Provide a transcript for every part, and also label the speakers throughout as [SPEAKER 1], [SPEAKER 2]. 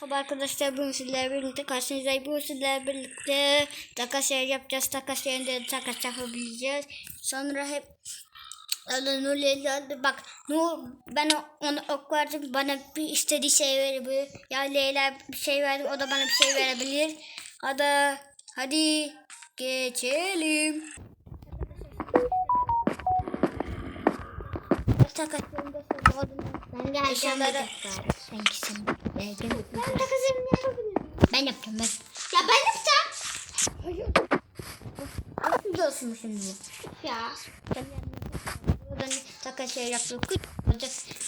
[SPEAKER 1] Merhaba arkadaşlar bugün sizlerle birlikte karşınızdayım. Bugün sizlerle birlikte takas yer yapacağız. Takas yerinde takas yapabileceğiz. Sonra hep öyle Nur'la bak Nur ben ona ok verdim bana bir istediği şey verebilir. Ya Leyla bir şey verdim o da bana bir şey verebilir. Hadi hadi geçelim. Takas yerinde
[SPEAKER 2] Ben dakika.
[SPEAKER 1] sen gitsin.
[SPEAKER 2] Ben takasımı yapabilirim.
[SPEAKER 1] Ben yapacağım ben.
[SPEAKER 2] Ya ben yapacağım.
[SPEAKER 1] Nasıl biliyorsun şimdi?
[SPEAKER 2] Ya.
[SPEAKER 1] Buradan takas şey yaptım.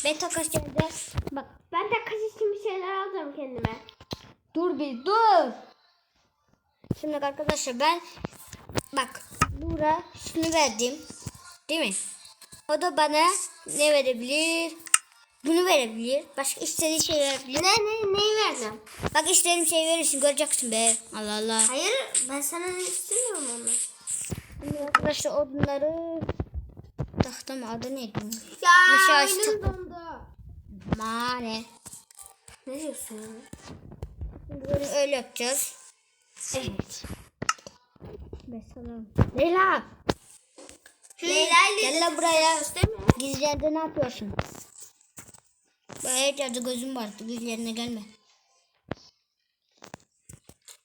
[SPEAKER 1] Ben takas yerde bak
[SPEAKER 2] Ben takas için bir şeyler alacağım kendime.
[SPEAKER 1] dur bir dur. Şimdi arkadaşlar ben bak Nura şunu verdim. Değil mi? O da bana ne verebilir? Bunu verebilir. Başka istediği şey verebilir.
[SPEAKER 2] Ne ne neyi vereceğim?
[SPEAKER 1] Bak istediğim şey verirsin göreceksin be. Allah Allah.
[SPEAKER 2] Hayır ben sana istemiyorum onu.
[SPEAKER 1] Şimdi arkadaşlar odunları tahta mı adı neydi?
[SPEAKER 2] Ya oyunum
[SPEAKER 1] işte-
[SPEAKER 2] dondu.
[SPEAKER 1] Mane.
[SPEAKER 2] Ne diyorsun ya?
[SPEAKER 1] Böyle öyle yapacağız.
[SPEAKER 2] Evet.
[SPEAKER 1] Mesela. Leyla.
[SPEAKER 2] Leyla
[SPEAKER 1] lan buraya. Gizlerde ne yapıyorsun? Böyle cadı gözüm vardı. Gizlerine gelme.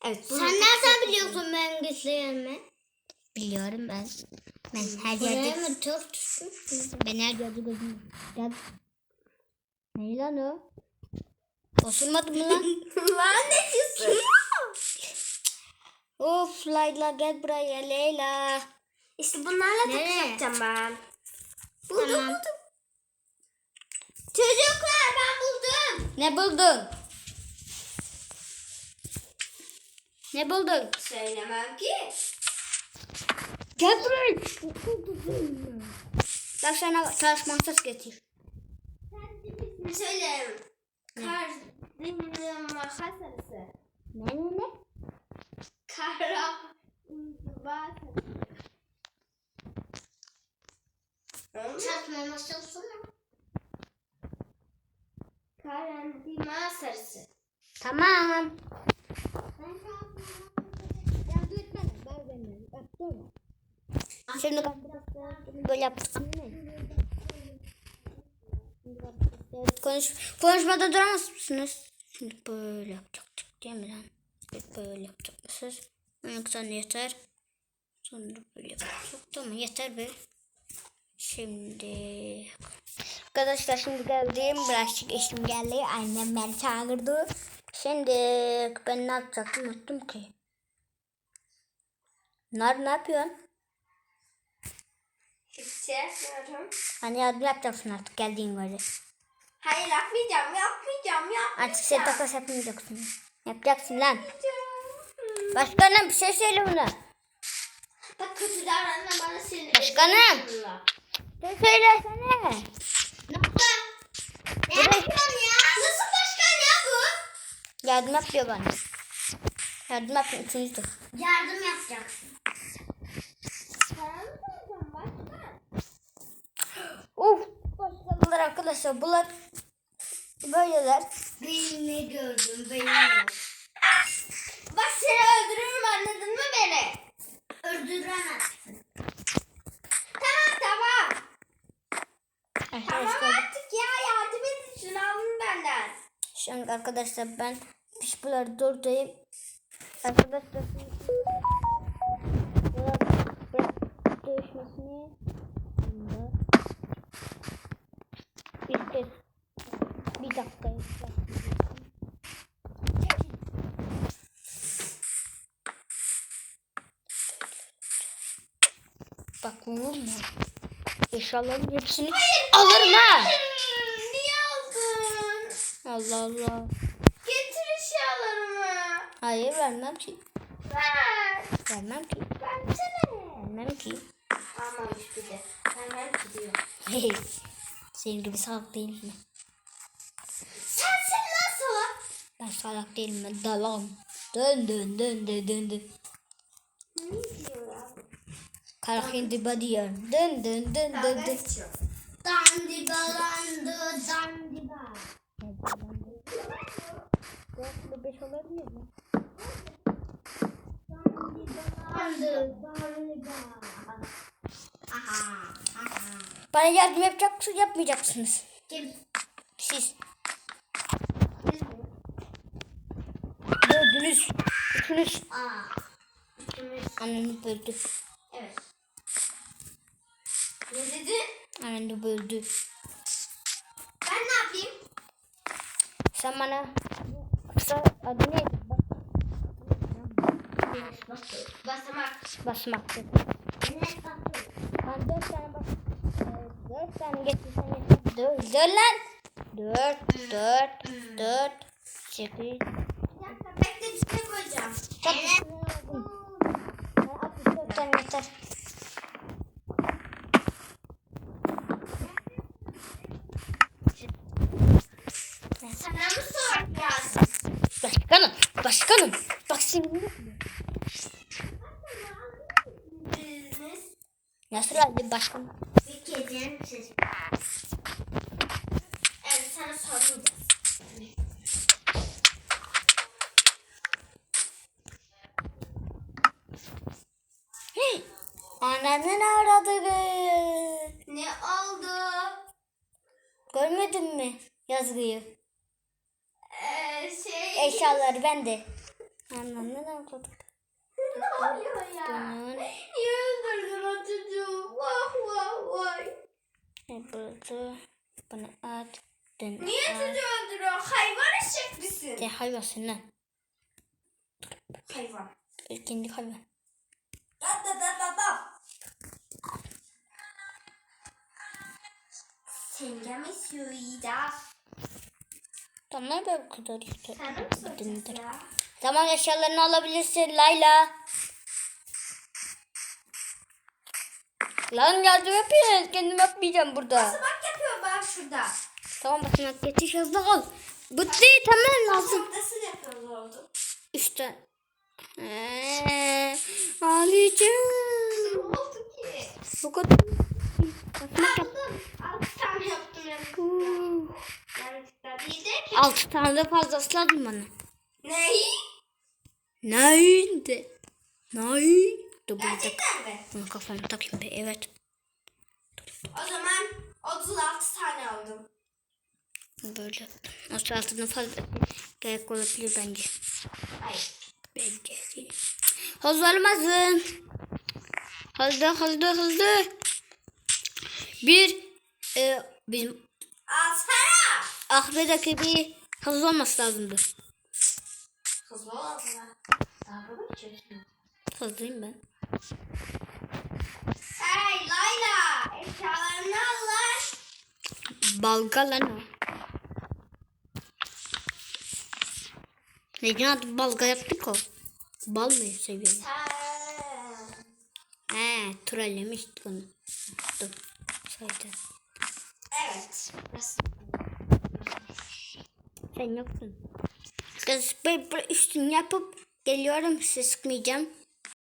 [SPEAKER 2] Evet.
[SPEAKER 1] Sen
[SPEAKER 2] nereden biliyorsun benim gizleyemi?
[SPEAKER 1] Biliyorum ben. Ben her
[SPEAKER 2] Buraya
[SPEAKER 1] yerde.
[SPEAKER 2] mı çok?
[SPEAKER 1] Ben her yerde gözüm. Gel. Ne lan o? Osurmadı mı lan?
[SPEAKER 2] Lan ne diyorsun?
[SPEAKER 1] of Layla gel buraya Leyla.
[SPEAKER 2] İşte bunlarla
[SPEAKER 1] Ne?
[SPEAKER 2] yapacağım ben. Buldum
[SPEAKER 1] Tamam.
[SPEAKER 2] buldum. Çocuklar ben buldum.
[SPEAKER 1] Ne buldun? Ne buldun?
[SPEAKER 2] Söylemem ki.
[SPEAKER 1] Gel buraya. Bak sana çalışma masası getir.
[SPEAKER 2] Söylerim? Makasarısı.
[SPEAKER 1] Ne ne ne?
[SPEAKER 2] Kara bakın. Çatma masası mı? Karandima sarısı.
[SPEAKER 1] Tamam. Yaptım. Şimdi böyle yaptık. Konuş, konuşmada duramaz mısınız? Şimdi böyle yapacaktık değil mi lan? Böyle yapacakmışız. Yoksa yeter. Sonra böyle yapacak. Tamam yeter be. Şimdi Arkadaşlar şimdi geldim. Birazcık eşim geldi. Annem beni çağırdı. Şimdi ben ne yapacaktım unuttum ki. Nar ne yapıyorsun?
[SPEAKER 2] Hiçbir şey yapmıyorum.
[SPEAKER 1] Hani yardım yapacaksın artık geldiğin böyle.
[SPEAKER 2] Hayır yapmayacağım, yapmayacağım, yapmayacağım.
[SPEAKER 1] Artık sen takas yapmayacaksın. Yapacaksın lan. Başkanım bir şey söyle buna.
[SPEAKER 2] Bak kötü davranma bana senin.
[SPEAKER 1] Başkanım. Bir şey söylesene.
[SPEAKER 2] Ne yapıyorsun ya? Nasıl başkan ya bu?
[SPEAKER 1] Yardım yapıyor bana. Yardım yapıyor üçüncü tur.
[SPEAKER 2] Yardım yapacaksın.
[SPEAKER 1] Uf. Başkanlar arkadaşlar bunlar böyleler.
[SPEAKER 2] Beynini gördüm, beynini. Bak seni öldürürüm anladın mı beni? Öldüremezsin. Tamam tamam. Tamam
[SPEAKER 1] Arkadaşlar
[SPEAKER 2] artık ya yardım edin şunu alın benden.
[SPEAKER 1] Şimdi arkadaşlar ben pişbuları durdayım. Arkadaşlar bunda bir bir dakika. Bak vurma. Eşyaların hepsini alırım ha. Allah Allah.
[SPEAKER 2] Getir eşyalarımı.
[SPEAKER 1] Hayır vermem ki.
[SPEAKER 2] Ver.
[SPEAKER 1] Vermem ki.
[SPEAKER 2] Versene.
[SPEAKER 1] Vermem ki.
[SPEAKER 2] Almamış bir de. Hemen gidiyor.
[SPEAKER 1] Senin gibi salak değilim ben.
[SPEAKER 2] Sensin nasıl?
[SPEAKER 1] Ben salak değilim ben dalam. Dön dön dön dön dön dön.
[SPEAKER 2] Ne diyor ya?
[SPEAKER 1] Kara hindi badiyor. Dön dön dön dön dön.
[SPEAKER 2] Dandibalandı dandiba.
[SPEAKER 1] Dön. 15 olabilir mi? Bana yardım yapacak mısınız yapmayacaksınız?
[SPEAKER 2] Kim?
[SPEAKER 1] Siz dördünüz. Üçünüz.
[SPEAKER 2] Aa. Üçümüz.
[SPEAKER 1] Anneni böldü.
[SPEAKER 2] Evet. Ne dedi?
[SPEAKER 1] Anneni böldü. Sen bana kısa adı basmaktı.
[SPEAKER 2] Evet basıyor.
[SPEAKER 1] Ben dört tane bas. Dört tane getirsen yeter. Dört. Dört lan. Dört. Dört. Dört. Sekiz.
[SPEAKER 2] Bir dakika bekle bir şey koyacağım. Evet.
[SPEAKER 1] Ben altmış dört tane yeter.
[SPEAKER 2] Sana mı soracağız?
[SPEAKER 1] Başkanım. Başkanım. Bak şimdi. Nasıl halde başkanım?
[SPEAKER 2] bir kedinin sesi. Evet sana.
[SPEAKER 1] Hey. Annenin aradı.
[SPEAKER 2] Ne oldu?
[SPEAKER 1] Görmedin mi yazgıyı?
[SPEAKER 2] Ee, şey...
[SPEAKER 1] Eşyaları bende. Annenin aradı.
[SPEAKER 2] Ne oluyor ya? Niye öldürdün o çocuğu? Vah vah vay.
[SPEAKER 1] burada bana at. Den
[SPEAKER 2] Niye
[SPEAKER 1] at.
[SPEAKER 2] çocuğu öldürüyor? Hayvan eşek misin?
[SPEAKER 1] Sen hayvansın lan.
[SPEAKER 2] Hayvan.
[SPEAKER 1] Kendi hayvan.
[SPEAKER 2] Da da da da da. Sen mi söyleyeceğiz?
[SPEAKER 1] Tamam ben kadar işte.
[SPEAKER 2] Sana mı soracağız ya?
[SPEAKER 1] Tamam eşyalarını alabilirsin Layla. Lan yardım yapıyorsun. Kendim yapmayacağım burada.
[SPEAKER 2] Bak yapıyor bak şurada.
[SPEAKER 1] Tamam bakın yetiş hızlı ol. Bitti tamam lazım.
[SPEAKER 2] Nasıl yapıyoruz oldu?
[SPEAKER 1] İşte. Ee, ağlayacağım.
[SPEAKER 2] Ne oldu ki?
[SPEAKER 1] Bu kadar. Basmak yap.
[SPEAKER 2] Altı tane yaptım. Yanlışlıkla değil.
[SPEAKER 1] Altı tane de fazlası lazım bana.
[SPEAKER 2] Neyi?
[SPEAKER 1] Nerede? Nerede? Dur burada.
[SPEAKER 2] Gerçekten mi?
[SPEAKER 1] Bunu kafama takayım be. Evet.
[SPEAKER 2] O zaman 36 tane aldım.
[SPEAKER 1] Böyle. O altından fazla gerek olabilir bence.
[SPEAKER 2] Hayır.
[SPEAKER 1] Bence değil. Hızlı olmazım. Hızlı hızlı hızlı. Bir e, bizim
[SPEAKER 2] Alsana.
[SPEAKER 1] Ahmet'e bir hızlı olması lazımdı. Hızlıyım ben.
[SPEAKER 2] Hey Layla. Eşyalarını al lan.
[SPEAKER 1] Balga lan o. Neden adı balga yaptık o? Bal mı seviyor?
[SPEAKER 2] Sen.
[SPEAKER 1] He, trollemiştik onu. Dur. Saydı.
[SPEAKER 2] Evet.
[SPEAKER 1] Sen yoksun. Kız böyle, böyle üstünü yapıp geliyorum size sıkmayacağım.